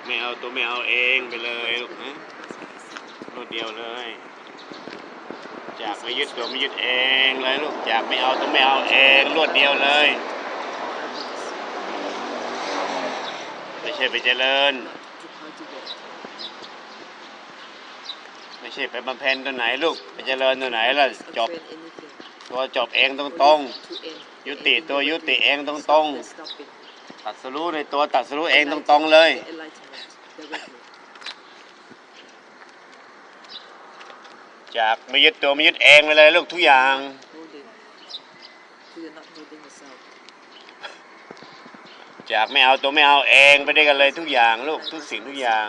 จากไม่เอาตัวไม่เอาเองไปเลยลูกนะรวดเดียวเลย จากไม่ยึดตัวไม่ยึดเองเลยลูกจากไม่เอาตัวไม่เอาเองรวดเดียวเลยไม่ใช่ไปเจริญ ไม่ใช่ไปบำเพ็ญตัวไหนลูกไปเจริญตัวไหนล่ะจบตัวจบเองตรงๆยุติตัวยุติเองตรงๆ ตัดสรู้ในตัวตัดสรู้เองตรงๆเลย จากไม่ยึดตัวไม่ยึดเองไปเลยลูกทุกอย่าง จากไม่เอาตัวไม่เอาเองไปได้กันเลยทุกอย่างลูกทุกสิ่งทุกอย่าง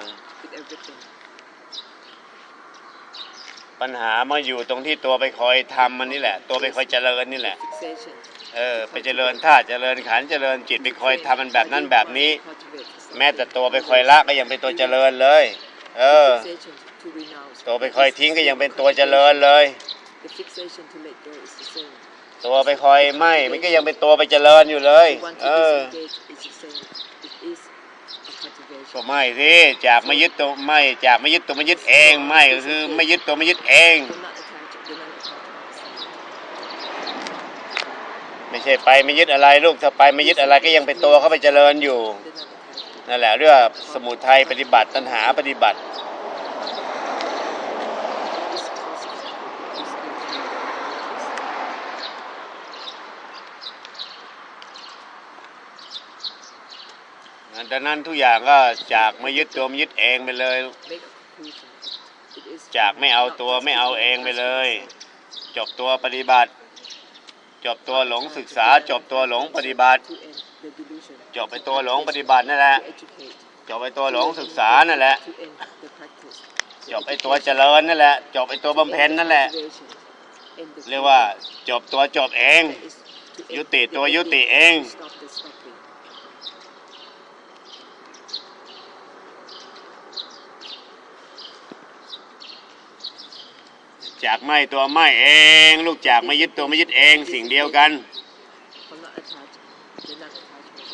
ปัญหามาอยู่ตรงที่ตัวไปคอยทำมันนี่แหละ ตัวไปคอยเจริญนี่แหละ เออไปเจริญธาตุเจริญขันธ์เจริญจิตไปคอยทำมันแบบนั้นแบบนี้ แม้แต่ตัวไปคอยละก็ยังเป็นตัวเจริญเลย เออ ตัวไปคอยทิ้งก็ยังเป็นตัวเจริญเลย ตัวไปคอยไหมมันก็ยังเป็นตัวไปเจริญอยู่เลย เออก็ไม่สิจากไม่ยึดตัวไม่จากไม่ยึดตัวไม่ยึดเองไม่ก็คือไม่ยึดตัวไม่ยึดเอง ไม่ใช่ไปไม่ยึดอะไรลูกถ้าไปไม่ยึดอะไรก็ยังเป็นตัวเข้าไปเจริญอยู่นั่นแหละเรื่องสมุทัยปฏิบัติตัณหาปฏิบัติดังนั้นทุกอย่างก็จากไม่ยึดตัวไม่ยึดเองไปเลย จากไม่เอาตัวไม่เอาเองไปเลย จบตัวปฏิบัติ จบตัวหลงศึกษา จบตัวหลงปฏิบัติ จบไปตัวหลงปฏิบัตินั่นแหละจบไปตัวหลงศึกษานั่นแหละจบไปตัวเจริญนั่นแหละจบไปตัวบำเพ็ญนั่นแหละเรียกว่าจบตัวจบเอง ยุติตัวยุติเอง จากไม่ตัวไม่เอง ลูกจากไม่ยึดตัวไม่ยึดเองสิ่งเดียวกัน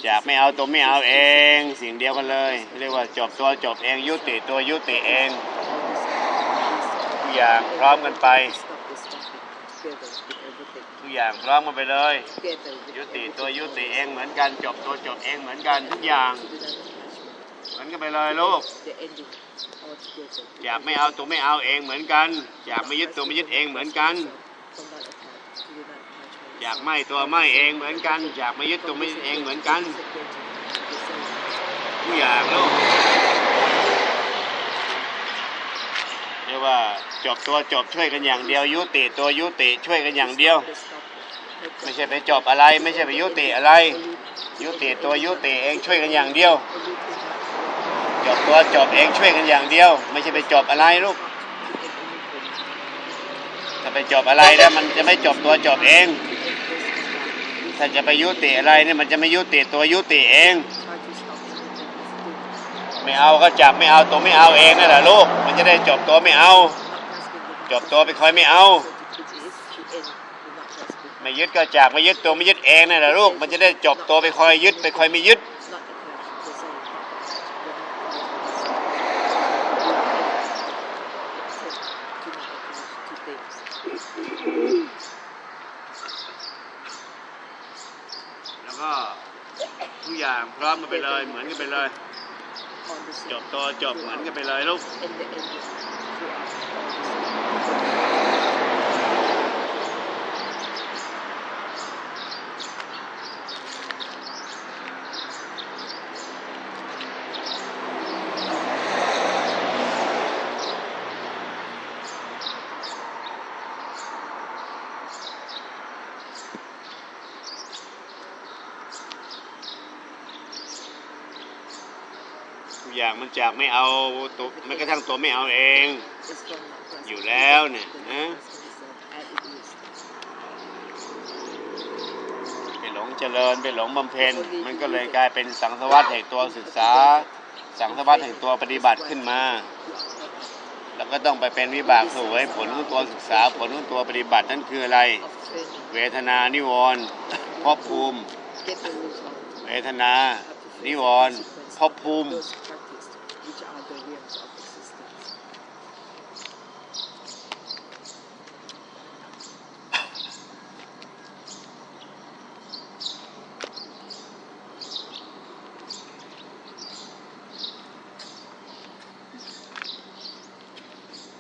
จากไม่เอาตัวไม่เอาเอง สิ่งเดียวกันเลย เรียกว่าจบตัวจบเองยุติตัวยุติเองทุกอย่างพร้อมกันไปทุกอย่างพร้อมกันไปเลย ยุติตัวยุติเองเหมือนกัน จบตัวจบเองเหมือนกันทุกอย่างเหมือนกันไปเลยลูก จากไม่เอาตัวไม่เอาเองเหมือนกันจากไม่ยึดตัวไม่ยึดเองเหมือนกันจากไม่ตัวไม่เองเหมือนกันจากไม่ยึดตัวไม่ยึดเองเหมือนกันทุกอย่างลูกเรียกว่าจบตัวจบช่วยกันอย่างเดียว ยุติตัวยุติช่วยกันอย่างเดียว ไม่ใช่ไปจบอะไร ไม่ใช่ไปยุติอะไร ยุติตัวยุติเองช่วยกันอย่างเดียว จบตัวจบเองช่วยกันอย่างเดียว ไม่ใช่ไปจบอะไรลูกถ้าไปจบอะไรแล้วมันจะไม่จบตัวจบเอง ถ้าจะไปยุติอะไรเนี่ยมันจะไม่ยุติตัวยุติเอง ไม่เอาก็จับไม่เอาตัวไม่เอาเองนั่นแหละลูกมันจะได้จบตัวไม่เอา จบตัวไปคอยไม่เอาไม่ยึดก็จับไม่ยึดตัวไม่ยึดเองนั่นแหละลูกมันจะได้จบตัวไปคอยยึดไปคอยไม่ยึด แล้วก็ทุกอย่าง พร้อมกันไปเลย เหมือนกันไปเลย จบตัวจบเหมือนกันไปเลยลูก ทุกอย่างมันจากไม่เอาตัวแม้กระทั่งตัวไม่เอาเอง อยู่แล้วเนี่ยนะไปหลงเจริญไปหลงบำเพ็ญมันก็เลยกลายเป็นสังสวัสดิ์แห่งตัวศึกษา สังสวัสดิ์แห่งตัวปฏิบัติขึ้นมา แล้วก็ต้องไปเป็นวิบากสู่ให้ผลของตัวศึกษาผลของตัวปฏิบัตินั่นคืออะไร เวทนานิวรณ์ภพภูมิ เวทนานิวรณ์ ภพภูมิ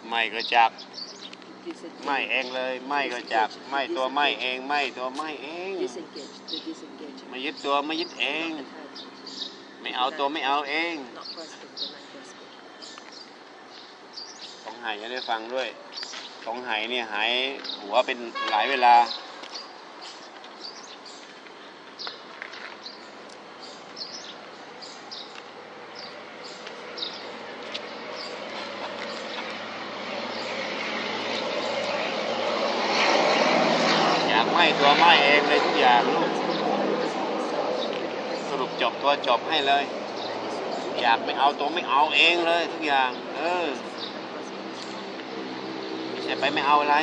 ไม่ก็จับไม่เองเลยไม่ก็จับไม่ตัวไม่เองไม่ตัวไม่เองไม่ยึดตัวไม่ยึดเอง เอาตัวไม่เอาเองของหายจะได้ฟังด้วยของหายเนี่ยหายหัวเป็นหลายเวลา อยากไหมตัวไหมเองเลยทุกอย่างลูก บตัวจบให้เลย อยากไม่เอาตัวไม่เอาเองเลยทุกอย่าง เออไม่ใช่ไปไม่เอาอะไร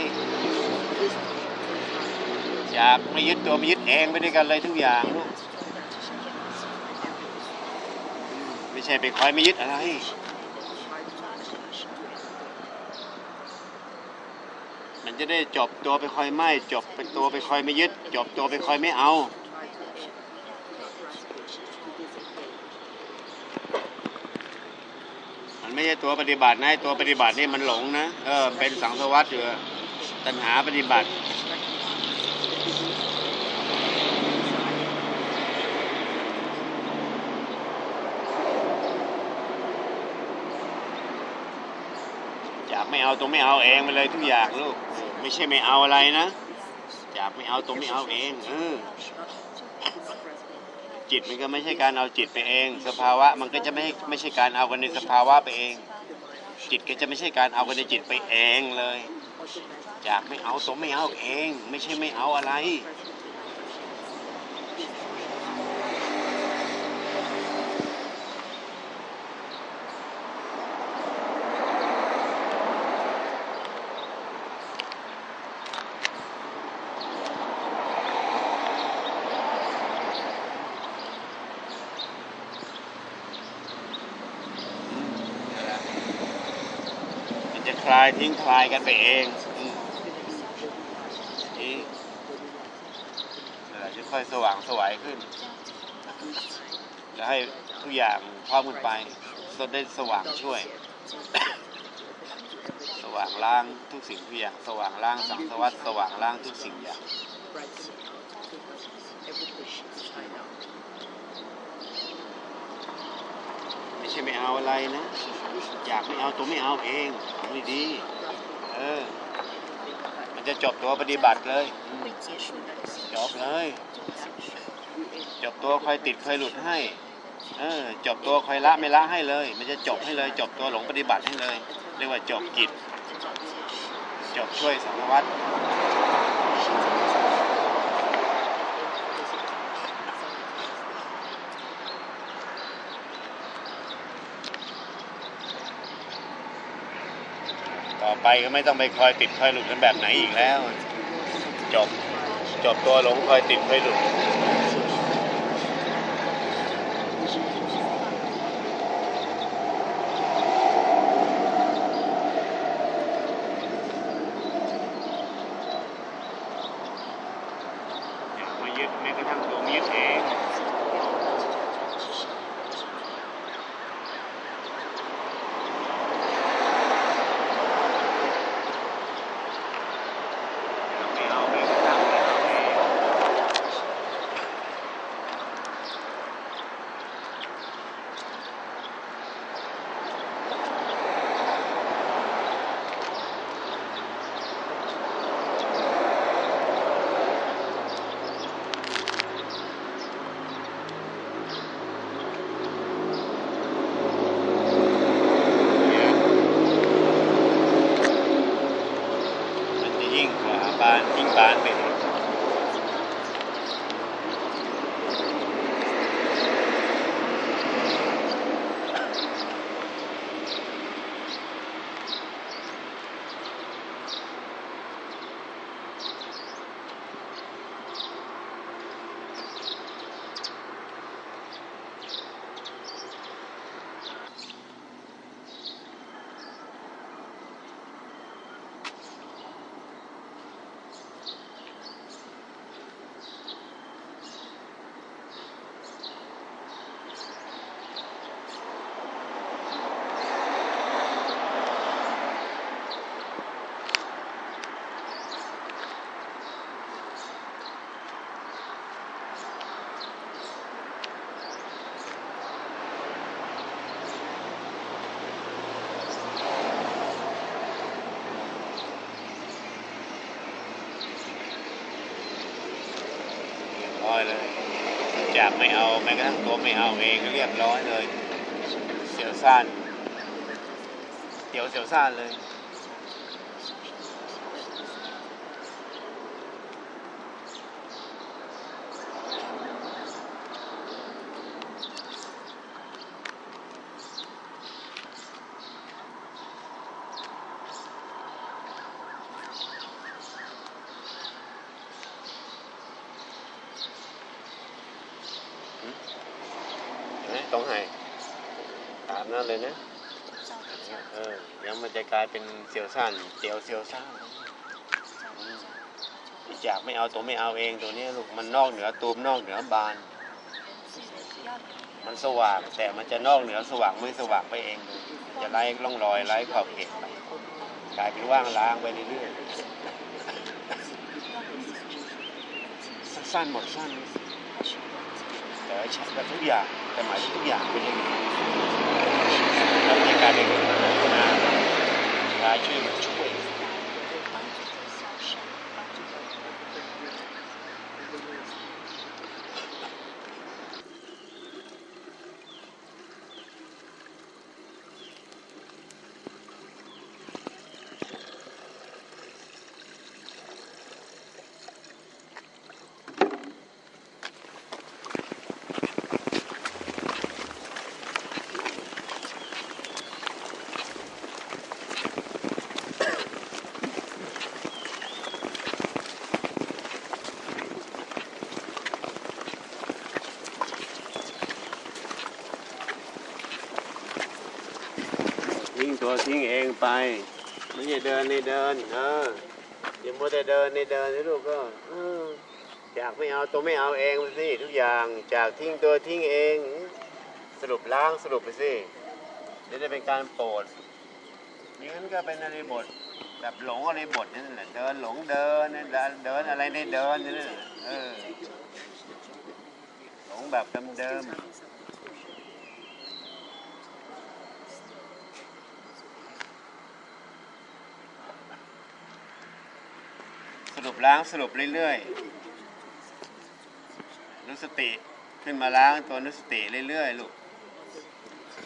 อยากไม่ยึดตัวไม่ยึดเองไปด้วยกันเลยทุกอย่างลูกไม่ใช่ไปคอยไม่ยึดอะไรมันจะได้จบตัวไปคอยไม่จบเป็นตัวไปคอยไม่ยึด จบตัวไปคอยไม่เอา มัน ไม่ใช่ตัวปฏิบัตินะตัวปฏิบัตินี่มันหลงนะเออเป็นสังสวัตอยู่อะตัณหาปฏิบัติอยากไม่เอาตัวไม่เอาเองไปเลยทุกอย่างลูกไม่ใช่ไม่เอาอะไรนะอยากไม่เอาตัวไม่เอาเองเออ จิตมันก็ไม่ใช่การเอาจิตไปเอง สภาวะมันก็จะไม่ไม่ใช่การเอากันในสภาวะไปเอง จิตก็จะไม่ใช่การเอากันในจิตไปเองเลยอยากไม่เอาตัวไม่เอาเอง ไม่ใช่ไม่เอาอะไรายทิ้งคลายกันไปเองอืมนี่เดี๋ยวจะค่อยสว่างสวายขึ้น แล้วให้ทุกอย่างพร้อมกันไปก็ได้สว่างช่วย สว่างล้างทุกสิ่งทุกอย่าง สว่างล้างสังสวัสดสว่างล้างทุกสิ่งอย่างไม่ใช่ไม่เอาอะไรนะ อยากไม่เอาตัวไม่เอาเองเอา ดีๆเออ มันจะจบตัวปฏิบัติเลยอืมจบเลย จบตัวคอยติดคอยหลุดให้ เออ จบตัวคอยละไม่ละให้เลย มันจะจบให้เลย จบตัวหลงปฏิบัติให้เลย เรียกว่าจบกิจ จบช่วยสังวัตต่ ไปก็ไม่ต้องไปคอยติดคอยหลุดกันแบบไหนอีกแล้ว จบจบตัวหลงคอยติดคอยหลุด อย่ามายึดแม้กระทั่งตัวมียึดเองไม่เอาแม้กระทั่งไม่เอาเองเนี่ยมันจะยิ่งกว่า บ้านทิ้งบ้านไป ไม่เอาแม้กระทั่งตัวไม่เอาเองเรียบร้อยเลย เสียวซ่านเดี๋ยวเสียวซ่านเลย ต้องให้ตามนั้นเลยนะเออเดี๋ยวมันจะกลายเป็นเซียวซ่านเตียวเซียวซ่านอืมอีจากไม่เอาตัวไม่เอาเองตัวนี้ลูกมันนอกเหนือตูมนอกเหนือบาน มันสว่างแต่มันจะนอกเหนือสว่างไม่สว่างไปเองจะไล่ร่องรอยไล่ขอบเขตไปกลายเป็นว่างล้างไปเรื่อยๆสั้นหมดสั้นแต่ว่าชัดกับทุกอย่าง แต่หมายถึงทุกอย่างเป็นอย่างนี้แล้วในการเรียนรู้พัฒนาการช่วยเหลือช่วย ทิ้งเองไปไม่ใช่เดินในเดินเอออย่ามัวแต่เดินในเดินนะลูกก็อยากไม่เอาตัวไม่เอาเองไปสิทุกอย่างจากทิ้งตัวทิ้งเอง สรุปล้างสรุปไปสิจะได้เป็นการโปรดนี่งั้นก็เป็นอะไรบทแบบหลงอะไรบทนั่นแหละเดินหลงเดินนั่นเดินอะไรในเดินนั่นแหละเออหลงแบบเดิมๆ ปล้างสรุปเรื่อยๆนุสติขึ้นมาล้างตัวนุสติเรื่อยๆลูก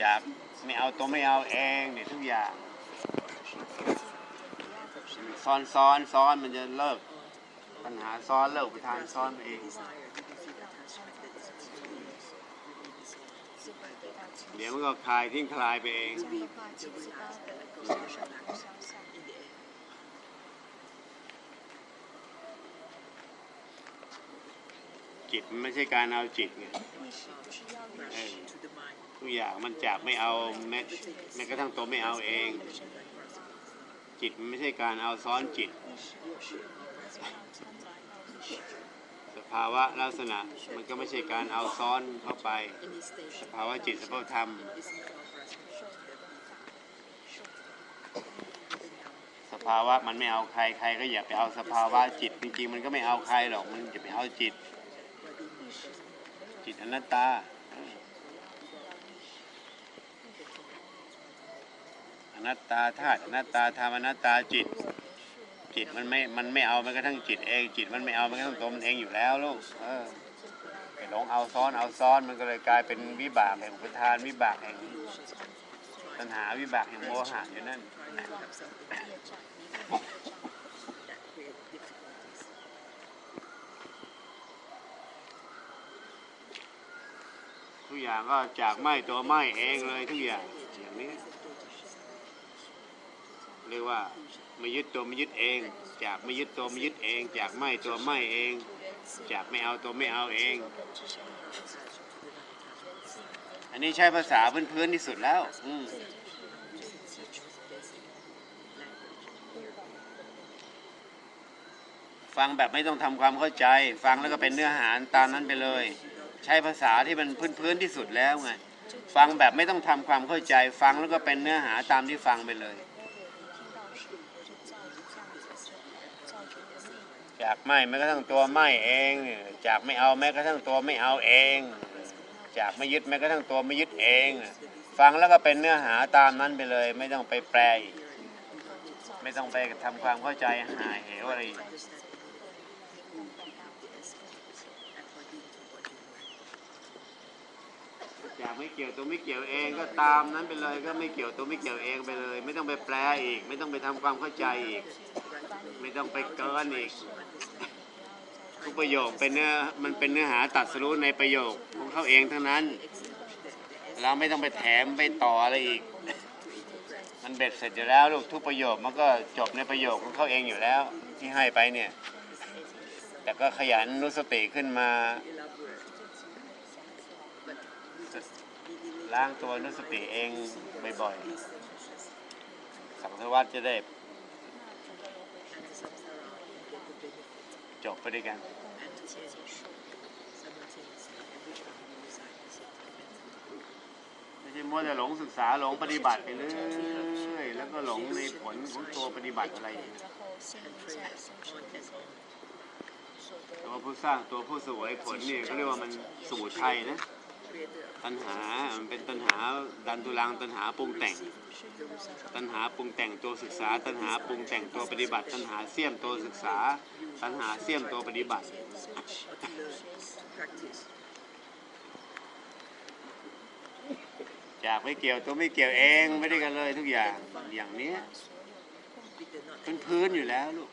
จากไม่เอาตัวไม่เอาเองเนี่ยทุกอย่างซ้อนซ้อนซ้อนมันจะเลิก ปัญหาซ้อนเลิกไปทางซ้อนเองเดี๋ยวมันก็คลายทิ้งคลายไปเอง จิตมันไม่ใช่การเอาจิตไงทุกอย่างมันจากไม่เอาแม้แม้กระทั่งตัวไม่เอาเอง จิตมันไม่ใช่การเอาซ้อนจิต สภาวะลักษณะมันก็ไม่ใช่การเอาซ้อนเข้าไป สภาวะจิตสภาวะธรรม สภาวะมันไม่เอาใครใครก็อย่าไปเอาสภาวะจิต จริงๆมันก็ไม่เอาใครหรอกมันจะไปเอาจิต จิตอนัตตาอออนัตตาธาตุอนัตตาธรรมอนัตตาจิต จิตมันไม่ มันไม่เอาแม้กระทั่งจิตเอง จิตมันไม่เอาแม้กระทั่งตัวมันเองอยู่แล้วลูกเออไปหลงเอาซ้อนเอาซ้อนมันก็เลยกลายเป็นวิบากแห่งอุปทานวิบากแห่งตัณหาวิบากแห่งโมหะอยู่นั่น ทุกอย่างก็จากไหมตัวไหมเองเลยทุกอย่างอย่างนี้เรียกว่าไม่ยึดตัวไม่ยึดเอง จากไม่ยึดตัวไม่ยึดเอง จากไหมตัวไหมเอง จากไม่เอาตัวไม่เอาเอง อันนี้ใช้ภาษาพื้นๆที่สุดแล้วอืฟังแบบไม่ต้องทำความเข้าใจ ฟังแล้วก็เป็นเนื้อหาตามนั้นไปเลย ใช้ภาษาที่มันพื้นๆที่สุดแล้วไงฟังแบบไม่ต้องทำความเข้าใจฟังแล้วก็เป็นเนื้อหาตามที่ฟังไปเลย จากไม่แม้กระทั่งตัวไม่เอง จากไม่เอาแม้กระทั่งตัวไม่เอาเอง จากไม่ยึดแม้กระทั่งตัวไม่ยึดเอง ฟังแล้วก็เป็นเนื้อหาตามนั้นไปเลย ไม่ต้องไปแปล ไม่ต้องไปทำความเข้าใจหาเหวอะไรอีก จากไม่เกี่ยวตัวไม่เกี่ยวเองก็ตามนั้นไปเลยก็ไม่เกี่ยวตัวไม่เกี่ยวเองไปเลย ไม่ต้องไปแปลอีก ไม่ต้องไปทำความเข้าใจอีก ไม่ต้องไปเกินอีกทุกประโยคเป็นเนื้อมันเป็นเนื้อหาตัดสรู้ในประโยคของเขาเองทั้งนั้น เราไม่ต้องไปแถมไปต่ออะไรอีก มันเบ็ดเสร็จอยู่แล้วลูกทุกประโยคมันก็จบในประโยคของเขาเองอยู่แล้วที่ให้ไปเนี่ย แต่ก็ขยันรู้สติขึ้นมา ล้างตัวรู้สติเองบ่อยๆ สังสารวัตจะได้ จบไปด้วยกัน ไม่ใช่มัวแต่หลงศึกษาหลงปฏิบัติไปเรื่อยแล้วก็หลงในผลของตัวปฏิบัติอะไรอีกตัวผู้สร้างตัวผู้สวยผลเนี่ยเขาเรียกว่ามันสมุทัยนะ ตัณหา มันเป็นตัณหาดันทุลังตัณหาปรุงแต่ง ตัณหาปรุงแต่งตัวศึกษา ตัณหาปรุงแต่งตัวปฏิบัติ ตัณหาเสี่ยมตัวศึกษา ตัณหาเสี่ยมตัวปฏิบัติ จากไม่เกี่ยวตัวไม่เกี่ยวเองไม่ได้กันเลยทุกอย่างอย่างนี้เป็นพื้นอยู่แล้วลูก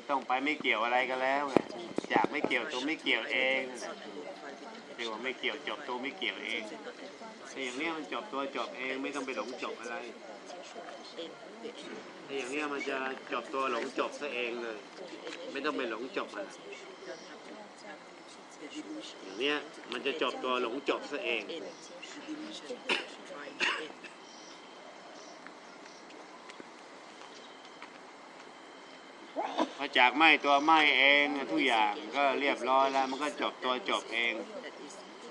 ไม่ต้องไปไม่เกี่ยวอะไรกันแล้วไงจากไม่เกี่ยวตัวไม่เกี่ยวเองเรียกว่าไม่เกี่ยวจบตัวไม่เกี่ยวเองแต่อย่างเนี้ยมันจบตัวจบเองไม่ต้องไปหลงจบอะไรถ้าอย่างเนี้ยมันจะจบตัวหลงจบซะเองเลย ไม่ต้องไปหลงจบอะไรอย่างเนี้ยมันจะจบตัวหลงจบซะเอง พอ จากไหมตัวไหมเองทุกอย่างก็เรียบร้อยแล้ว มันก็จบตัวจบเอง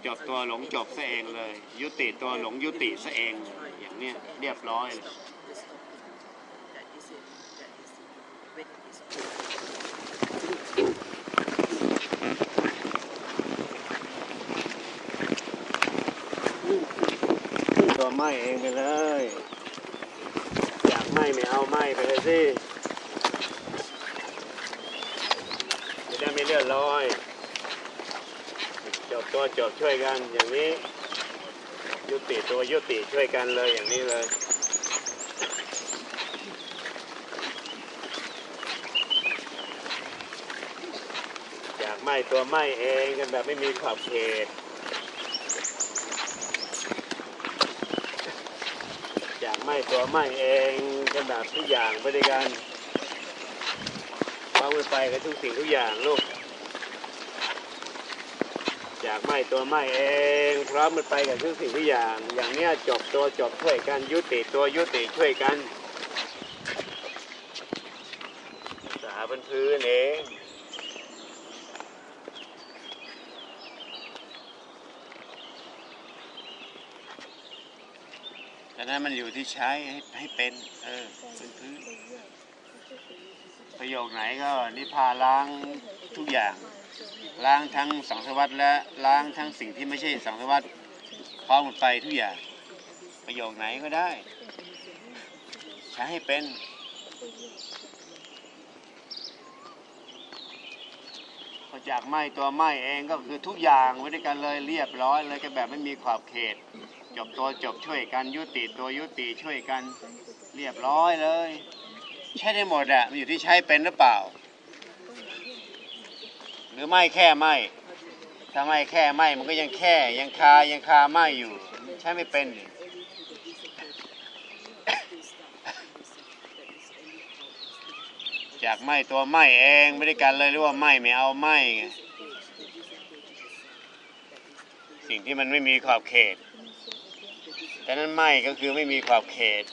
จบตัวหลงจบซะเองเลย ยุติตัวหลงยุติซะเองเลยอย่างเนี้ยเรียบร้อยเลยตัวไหมเองไปเลย อยากไหมไม่เอาไหมไปเลยสิจะได้ไม่เลอยจบตัวจบช่วยกันอย่างนี้ ยุติตัวยุติช่วยกันเลยอย่างนี้เลยอยากไหมตัวไหมเองกันแบบไม่มีขอบเขตอยากไหมตัวไหมเองกันแบบทุกอย่างไปด้วยกันวางมือไปกับทุกสิ่งทุกอย่างลูก อยากไหมตัวไหมเองพร้อมมันไปกับทุกสิ่งทุกอย่าง อย่างเนี้ยจบตัวจบช่วยกันยุติตัวยุติช่วยกันสาบนพื้นเองแต่นั้นมันอยู่ที่ใช้ให้ให้เป็นเออเป็นพื้นประโยคไหนก็นิพพานล้างทุกอย่าง ล้างทั้งสังสารวัตและล้างทั้งสิ่งที่ไม่ใช่สังสารวัตพร้อมหมดไปทุกอย่างประโยคไหนก็ได้ ใช้ให้เป็นพอจากไหมตัวไหมเองก็คือทุกอย่างไว้ด้วยกันเลยเรียบร้อยเลยก็แบบไม่มีขอบเขต จบตัวจบช่วยกันยุติตัวยุติช่วยกัน เรียบร้อยเลย ใช้ได้หมดอะมันอยู่ที่ใช้เป็นหรือเปล่า รือไม่แค่ไม่ถ้าไม่แค่ไม่มันก็ยังแค่ยังคายังคาไม่อยู่ ใช้ไม่เป็นจากไม่ตัวไม่เองไม่ได้กันเลยหรือว่าไม่ไม่เอาไม่ไงสิ่งที่มันไม่มีขอบเขตแต่นั้นไม่ก็คือไม่มีขอบเขต